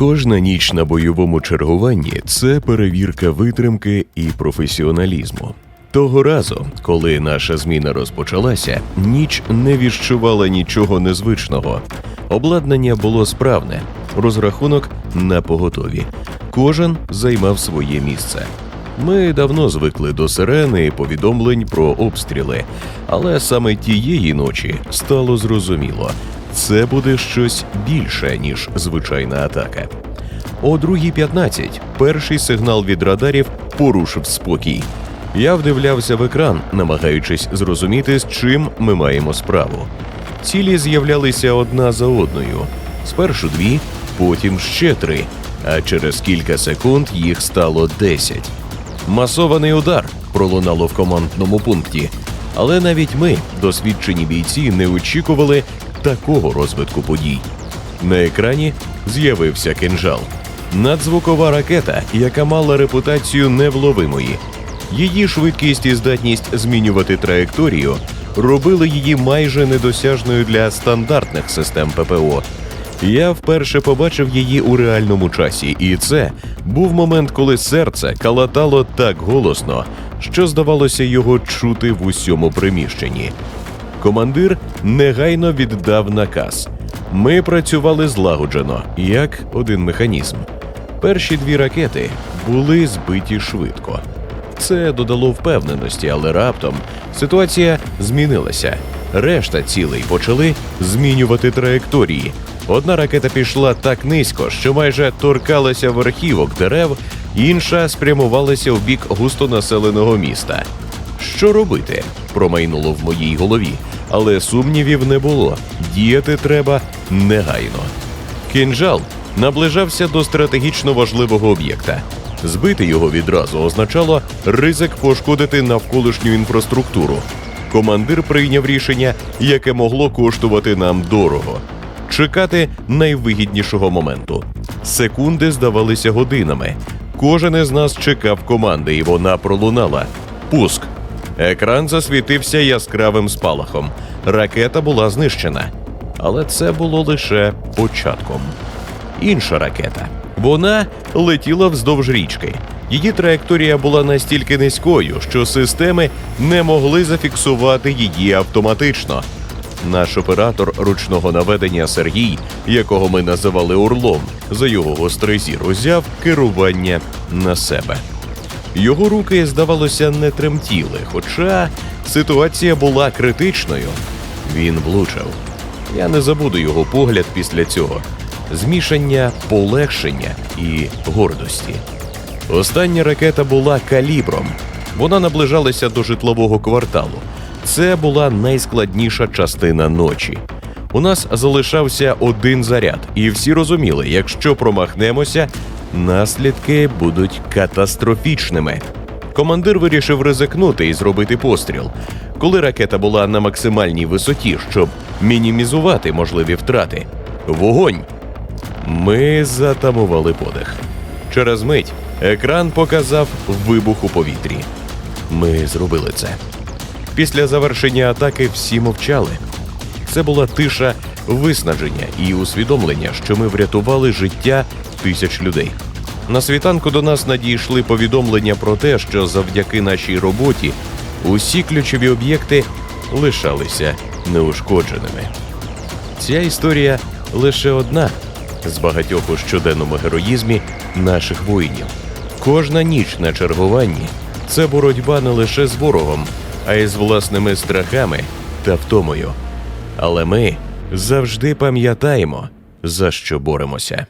Кожна ніч на бойовому чергуванні це перевірка витримки і професіоналізму. Того разу, коли наша зміна розпочалася, ніч не відчувала нічого незвичного. Обладнання було справне, розрахунок на поготові. Кожен займав своє місце. Ми давно звикли до сирени і повідомлень про обстріли, але саме тієї ночі стало зрозуміло, це буде щось більше, ніж звичайна атака. О 2.15 перший сигнал від радарів порушив спокій. Я вдивлявся в екран, намагаючись зрозуміти, з чим ми маємо справу. Цілі з'являлися одна за одною. Спершу дві, потім ще три, а через кілька секунд їх стало десять. Масований удар пролунало в командному пункті, але навіть ми, досвідчені бійці, не очікували такого розвитку подій. На екрані з'явився кинжал. Надзвукова ракета, яка мала репутацію невловимої. Її швидкість і здатність змінювати траєкторію робили її майже недосяжною для стандартних систем ППО. Я вперше побачив її у реальному часі, і це був момент, коли серце калатало так голосно, що здавалося його чути в усьому приміщенні. Командир негайно віддав наказ. Ми працювали злагоджено, як один механізм. Перші дві ракети були збиті швидко. Це додало впевненості, але раптом ситуація змінилася. Решта цілей почали змінювати траєкторії. Одна ракета пішла так низько, що майже торкалася верхівок дерев, інша спрямувалася в бік густонаселеного міста. Що робити? промайнуло в моїй голові, але сумнівів не було. Діяти треба негайно. Кінжал наближався до стратегічно важливого об'єкта. Збити його відразу означало ризик пошкодити навколишню інфраструктуру. Командир прийняв рішення, яке могло коштувати нам дорого. Чекати найвигіднішого моменту. Секунди здавалися годинами. Кожен із нас чекав команди, і вона пролунала. Пуск. Екран засвітився яскравим спалахом. Ракета була знищена. Але це було лише початком. Інша ракета. Вона летіла вздовж річки. Її траєкторія була настільки низькою, що системи не могли зафіксувати її автоматично. Наш оператор ручного наведення Сергій, якого ми називали Орлом, за його гострий зір узяв керування на себе. Його руки, здавалося, не тремтіли, хоча ситуація була критичною. Він влучив. Я не забуду його погляд після цього. Змішання полегшення і гордості. Остання ракета була калібром. Вона наближалася до житлового кварталу. Це була найскладніша частина ночі. У нас залишався один заряд, і всі розуміли, якщо промахнемося, наслідки будуть катастрофічними. Командир вирішив ризикнути і зробити постріл, коли ракета була на максимальній висоті, щоб мінімізувати можливі втрати. Вогонь! Ми затамували подих. Через мить екран показав вибух у повітрі. Ми зробили це. Після завершення атаки всі мовчали. Це була тиша виснаження і усвідомлення, що ми врятували життя тисяч людей. На світанку до нас надійшли повідомлення про те, що завдяки нашій роботі усі ключові об'єкти лишалися неушкодженими. Ця історія лише одна з багатьох у щоденному героїзмі наших воїнів. Кожна ніч на чергуванні це боротьба не лише з ворогом, а й з власними страхами та втомою. Але ми завжди пам'ятаємо, за що боремося.